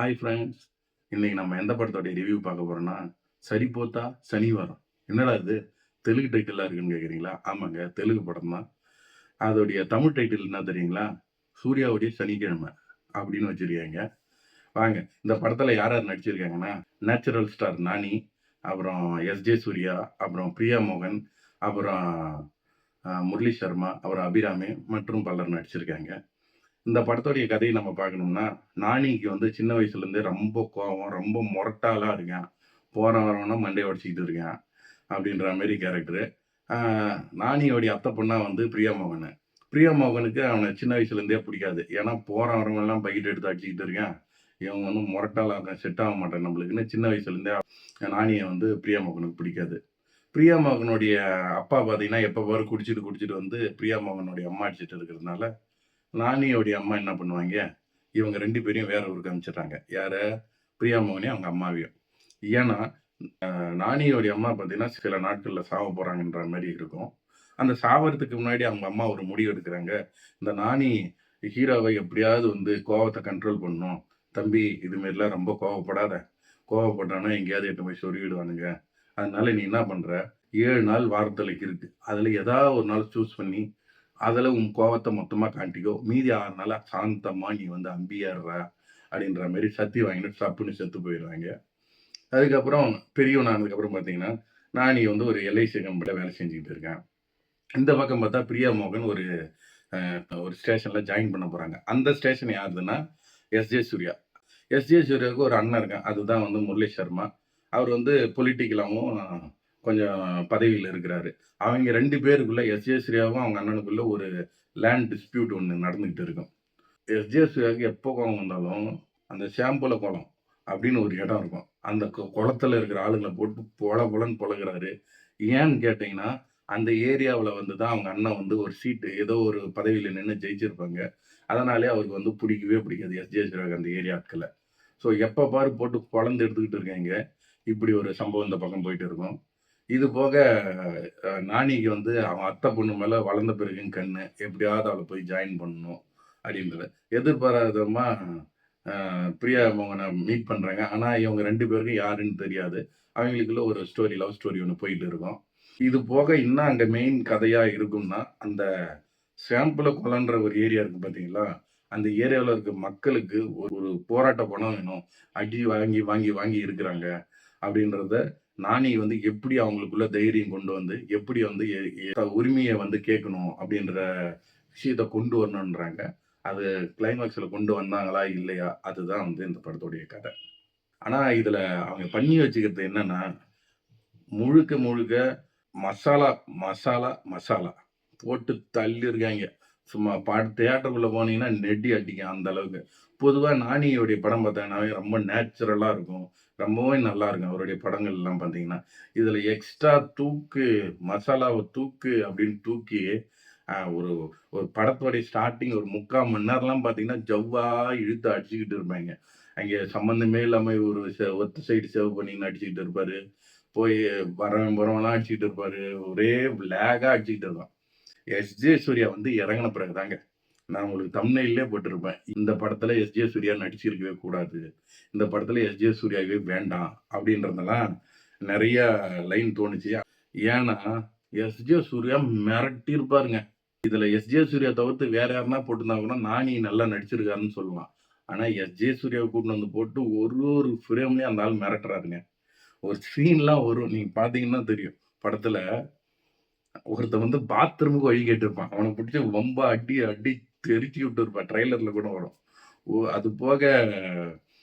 Hi friends இன்னைக்கு நம்ம எந்த படத்தோடைய ரிவ்யூ பார்க்க போறோம்னா சரி போத்தா சனிவாரம் என்னடா இது? தெலுங்கு டைட்டிலாக இருக்குன்னு கேட்குறீங்களா ஆமாங்க தெலுங்கு படம் தான். அதோடைய தமிழ் டைட்டில் என்ன தெரியுங்களா? சூர்யாவுடைய சனிக்கிழமை அப்படின்னு வச்சுருக்காங்க. வாங்க இந்த படத்தில் யார் யார் நடிச்சிருக்காங்கன்னா நேச்சுரல் ஸ்டார் நானி அப்புறம் எஸ்ஜே சூர்யா அப்புறம் பிரியா மோகன் அப்புறம் முரளி சர்மா அப்புறம் அபிராமி மற்றும் பலர் நடிச்சிருக்காங்க. இந்த படத்தோடைய கதையை நம்ம பார்க்கணும்னா நானிக்கு வந்து சின்ன வயசுலேருந்தே ரொம்ப கோபம் ரொம்ப முரட்டாளா இருக்கான். போகிற வரவனா மண்டையை உடச்சிக்கிட்டு இருக்கேன் அப்படின்ற மாதிரி கேரக்டரு நானியோடைய அத்தை பொண்ணா வந்து பிரியா மோகன். பிரியா மோகனுக்கு அவனை சின்ன வயசுலேருந்தே பிடிக்காது. ஏன்னா போகிற வரவங்க எல்லாம் எடுத்து அடிச்சுக்கிட்டு இருக்கேன். இவன் வந்து முரட்டாலாம் இருக்கான் செட் ஆக மாட்டேன் நம்மளுக்குன்னு சின்ன வயசுலேருந்தே நானியை வந்து பிரியா மோகனுக்கு பிடிக்காது. பிரியா மோகனுடைய அப்பா பார்த்தீங்கன்னா எப்போ பாரு குடிச்சிட்டு குடிச்சிட்டு வந்து பிரியா மோகனுடைய அம்மா அடிச்சிட்டு இருக்கிறதுனால நானியோடைய அம்மா என்ன பண்ணுவாங்க? இவங்க ரெண்டு பேரையும் வேற ஊருக்கு அனுப்பிச்சிடுறாங்க யார? பிரியா மோகனையும் அவங்க அம்மாவையும். ஏன்னா நானியோடைய அம்மா பார்த்தீங்கன்னா சில நாட்களில் சாவ போறாங்கன்ற மாதிரி இருக்கும். அந்த சாவறதுக்கு முன்னாடி அவங்க அம்மா ஒரு முடிவு எடுக்கிறாங்க. இந்த நானி ஹீரோவை எப்படியாவது வந்து கோவத்தை கண்ட்ரோல் பண்ணும் தம்பி இதுமாரிலாம் ரொம்ப கோவப்படாத. கோவப்பட்டானா எங்கேயாவது எட்டு போய் சொருகிடுவானுங்க. அதனால நீ என்ன பண்ற? ஏழு நாள் வாரத்தில் இருக்கு. அதுல ஏதாவது ஒரு நாள் சூஸ் பண்ணி அதில் உன் கோவத்தை மொத்தமாக காட்டிக்கோ. மீதி ஆறு நாளா சாந்தமா நீ வந்து அம்பியாடுற அப்படின்ற மாதிரி சத்தி வாங்கிட்டு சப்புன்னு செத்து போயிடுவாங்க அதுக்கப்புறம் பெரியவன் ஆனதுக்கப்புறம் பார்த்தீங்கன்னா நானி வந்து ஒரு எல்ஐசி கம்பெனியில் வேலை செஞ்சுக்கிட்டு இருக்கேன் இந்த பக்கம் பார்த்தா பிரியா மோகன் ஒரு ஒரு ஸ்டேஷனில் ஜாயின் பண்ண போகிறாங்க அந்த ஸ்டேஷன் யாருதுன்னா எஸ்ஜே சூர்யா. எஸ்ஜே சூர்யாவுக்கு ஒரு அண்ணன் இருக்கேன். அதுதான் வந்து முரளி சர்மா. அவர் வந்து பொலிட்டிக்கலாகவும் கொஞ்சம் பதவியில் இருக்கிறாரு. அவங்க ரெண்டு பேருக்குள்ள எஸ்ஜே சூர்யாவும் அவங்க அண்ணனுக்குள்ள ஒரு லேண்ட் டிஸ்பியூட் ஒன்று நடந்துகிட்டு இருக்கும். எஸ்ஜே சூர்யாவுக்கு எப்போ கோவம் வந்தாலும் அந்த ஷாம்புல குளம் அப்படின்னு ஒரு இடம் இருக்கும். அந்த கு- குளத்துல இருக்கிற ஆளுங்களை போட்டு பொல பொலன்னு பொழகிறாரு ஏன்னு கேட்டிங்கன்னா அந்த ஏரியாவில் வந்து தான் அவங்க அண்ணன் வந்து ஒரு சீட்டு ஏதோ ஒரு பதவியில் நின்று ஜெயிச்சிருப்பாங்க. அதனாலே அவருக்கு வந்து பிடிக்கவே பிடிக்காது எஸ். சூர்யாவுக்கு அந்த ஏரியாட்களை ஸோ எப்போ பாரு போட்டு குழந்தை எடுத்துக்கிட்டு இருக்காங்க. இப்படி ஒரு சம்பவம் இந்த பக்கம் போயிட்டு இருக்கும். இது போக நானிக்கு வந்து அவன் அத்தை பொண்ணு மேலே வளர்ந்த பிறகு கண்ணு. எப்படியாவது அவளை போய் ஜாயின் பண்ணணும் அப்படின்றத. எதிர்பாராதமா அஹ், பிரியா மோகனை மீட் பண்ணுறாங்க ஆனால் இவங்க ரெண்டு பேருக்கும் யாருன்னு தெரியாது. அவங்களுக்குள்ள ஒரு ஸ்டோரி லவ் ஸ்டோரி ஒன்று போயிட்டு இருக்கும். இது போக இன்னும் அங்கே மெயின் கதையாக இருக்கும்னா அந்த சாம்பிள கொலன்ற ஒரு ஏரியா இருக்குது பார்த்தீங்களா அந்த ஏரியாவில் இருக்க மக்களுக்கு ஒரு ஒரு போராட்ட பணம் வேணும். அடி வாங்கி வாங்கி வாங்கி இருக்கிறாங்க அப்படின்றத நானி வந்து எப்படி அவங்களுக்குள்ள தைரியம் கொண்டு வந்து எப்படி வந்து உரிமையை வந்து கேட்கணும் அப்படின்ற விஷயத்த கொண்டு வரணுன்றாங்க அது கிளைமேக்ஸில் கொண்டு வந்தாங்களா இல்லையா? அதுதான் வந்து இந்த படத்துடைய கதை. ஆனால் இதில் அவங்க பண்ணி வச்சுக்கிறது என்னன்னா முழுக்க முழுக்க மசாலா மசாலா மசாலா போட்டு தள்ளியிருக்காங்க. சும்மா பாட்டு தேட்டருக்குள்ளே போனீங்கன்னா நெட்டி அடிக்கும் அந்த அளவுக்கு. பொதுவாக நானியோடைய படம் பார்த்தீங்கன்னாவே ரொம்ப நேச்சுரலாக இருக்கும். ரொம்பவே நல்லா இருக்கும் அவருடைய படங்கள் எல்லாம் பார்த்தீங்கன்னா. இதில் எக்ஸ்ட்ரா தூக்கு மசாலாவை தூக்கு அப்படின்னு தூக்கி ஒரு ஒரு படத்தோடைய ஸ்டார்டிங் ஒரு முக்கால் மணி நேரம்லாம் பார்த்தீங்கன்னா ஜவ்வாக இழுத்து அடிச்சுக்கிட்டு இருப்பாங்க. அங்கே சம்மந்தமே இல்லாமல் ஒரு ஒத்த சைடு சேவ் பண்ணி அடிச்சுக்கிட்டு இருப்பார். போய் வரவன் வரவன்லாம் அடிச்சுக்கிட்டு இருப்பார். ஒரே லேகாக அடிச்சுக்கிட்டு இருப்பான். எஸ் ஜே சூர்யா வந்து இறங்கின பிறகுதாங்க. நான் உங்களுக்கு தமிழ்நிலே போட்டிருப்பேன். இந்த படத்தில் எஸ் ஜே சூர்யா நடிச்சிருக்கவே கூடாது. இந்த படத்தில் எஸ் ஜே சூர்யாவே வேண்டாம் அப்படின்றதெல்லாம் நிறைய லைன் தோணுச்சு. ஏன்னா எஸ் ஜே சூர்யா மிரட்டியிருப்பாருங்க. இதில் எஸ் ஜே சூர்யா தவிர்த்து வேற யாருனா போட்டிருந்தா கூட நானி நல்லா நடிச்சிருக்காருன்னு சொல்லலாம். எஸ் ஜே சூர்யாவை கூட்டிட்டு வந்து போட்டு ஒரு ஒரு ஃப்ரேம்லேயும் அந்த ஆள் மிரட்டுறாருங்க. ஒரு சீன்லாம் வரும். நீங்கள் பார்த்தீங்கன்னா தெரியும். படத்தில் ஒருத்தன் வந்து பாத்ரூமுக்கு வழி கேட்டிருப்பான். அவனை பிடிச்சி ரொம்ப அடி அடி தெரிச்சு விட்டு இருப்பான் ட்ரைலர்ல கூட வரும். ஓ அது போக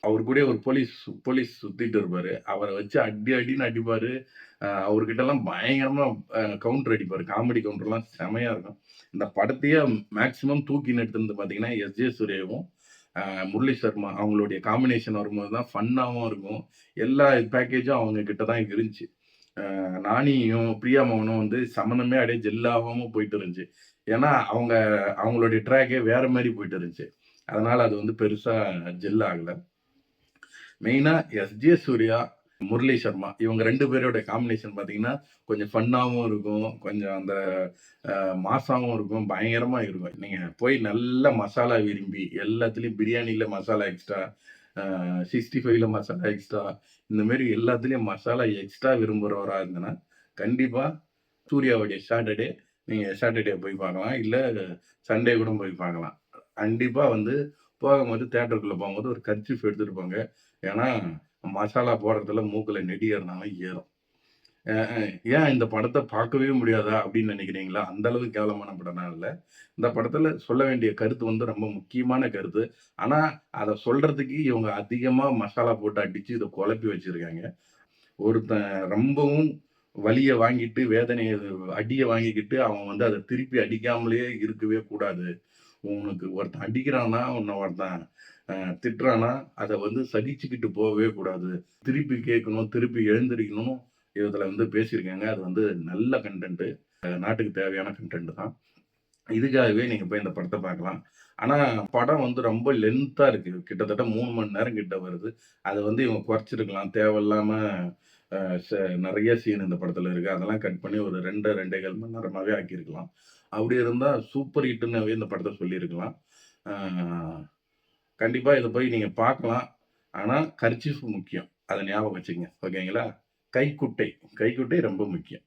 அவர் கூட ஒரு போலீஸ் போலீஸ் சுத்திட்டு இருப்பாரு. அவரை வச்சு அடி அடின்னு அடிப்பாரு. அஹ் அவர்கிட்ட எல்லாம் பயங்கரமா கவுண்டர் அடிப்பாரு. காமெடி கவுண்டர்லாம் செமையா இருக்கும். இந்த படத்தையே மேக்சிமம் தூக்கி எடுத்துருந்து பாத்தீங்கன்னா எஸ் ஜே சூர்யாவும் முரளி சர்மா. அவங்களுடைய காம்பினேஷன் வரும்போது தான் ஃபன்னாகவும் இருக்கும். எல்லா பேக்கேஜும் அவங்க கிட்ட தான் இருந்துச்சு. நானியும் பிரியா மோகனும் வந்து சம்மந்தமே அப்படியே ஜெல்லாகவும் போயிட்டு இருந்துச்சு. ஏன்னா அவங்க அவங்களுடைய ட்ராக்கே வேற மாதிரி போயிட்டு இருந்துச்சு. அதனால அது வந்து பெருசா ஜெல் ஆகல. மெயினா எஸ்ஜே சூர்யா முரளி சர்மா இவங்க ரெண்டு பேரோட காம்பினேஷன் பார்த்தீங்கன்னா கொஞ்சம் ஃபன்னாகவும் இருக்கும். கொஞ்சம் அந்த மாசாவும் இருக்கும். பயங்கரமாக இருக்கும். நீங்கள் போய் நல்ல மசாலா விரும்பி எல்லாத்துலேயும் பிரியாணியில் மசாலா எக்ஸ்ட்ரா சிக்ஸ்டி ஃபைவ்ல மசாலா எக்ஸ்ட்ரா இந்த மாதிரி எல்லாத்துலேயும் மசாலா எக்ஸ்ட்ரா விரும்புகிறவராக இருந்ததுன்னா கண்டிப்பாக சூர்யாவுடைய சாட்டர்டே நீங்கள் சாட்டர்டே போய் பார்க்கலாம். இல்லை சண்டே கூட போய் பார்க்கலாம். கண்டிப்பாக வந்து போகும்போது தேட்டருக்குள்ளே போகும்போது ஒரு கர்ச்சிஃப் எடுத்துகிட்டு போங்க. ஏன்னா மசாலா போடுறதுல மூக்கில் நெடி ஏறும். ஏன் இந்த படத்தை பார்க்கவே முடியாதா அப்படின்னு நினைக்கிறீங்களா? அந்த அளவுக்கு கேவலமான படம்லாம் இல்லை. இந்த படத்துல சொல்ல வேண்டிய கருத்து வந்து ரொம்ப முக்கியமான கருத்து. ஆனா அதை சொல்றதுக்கு இவங்க அதிகமா மசாலா போட்டு அடிச்சு இதை குழப்பி வச்சிருக்காங்க. ஒருத்தன் ரொம்பவும் வலியை வாங்கிட்டு வேதனையை அடியை வாங்கிக்கிட்டு அவன் வந்து அதை திருப்பி அடிக்காமலேயே இருக்கவே கூடாது. உனக்கு ஒருத்தன் அடிக்கிறானா உன்னை ஒருத்தன் திட்டுறானா அதை வந்து சகிச்சுக்கிட்டு போகவே கூடாது. திருப்பி கேட்கணும் திருப்பி எழுந்திருக்கணும் இதில் வந்து பேசியிருக்காங்க. அது வந்து நல்ல கண்டென்ட்டு நாட்டுக்கு தேவையான கண்டென்ட் தான். இதுக்காகவே நீங்கள் போய் இந்த படத்தை பார்க்கலாம். ஆனால் படம் வந்து ரொம்ப லென்த்தாக இருக்குது கிட்டத்தட்ட மூணு மணி நேரம் கிட்ட வருது. அதை வந்து இவங்க குறைச்சிருக்கலாம். தேவையில்லாமல் நிறைய சீன் இந்த படத்தில் இருக்குது அதெல்லாம் கட் பண்ணி ஒரு ரெண்டு ரெண்டே கால் மணி நேரமாகவே ஆக்கியிருக்கலாம். அப்படி இருந்தால் சூப்பர் ஹிட்டுன்னாவே இந்த படத்தை சொல்லியிருக்கலாம். கண்டிப்பாக இதை போய் நீங்கள் பார்க்கலாம். ஆனால் கர்ச்சீஃப் முக்கியம். அதை ஞாபகம் வச்சுங்க ஓகேங்களா? கைக்குட்டை. கைக்குட்டை ரொம்ப முக்கியம்.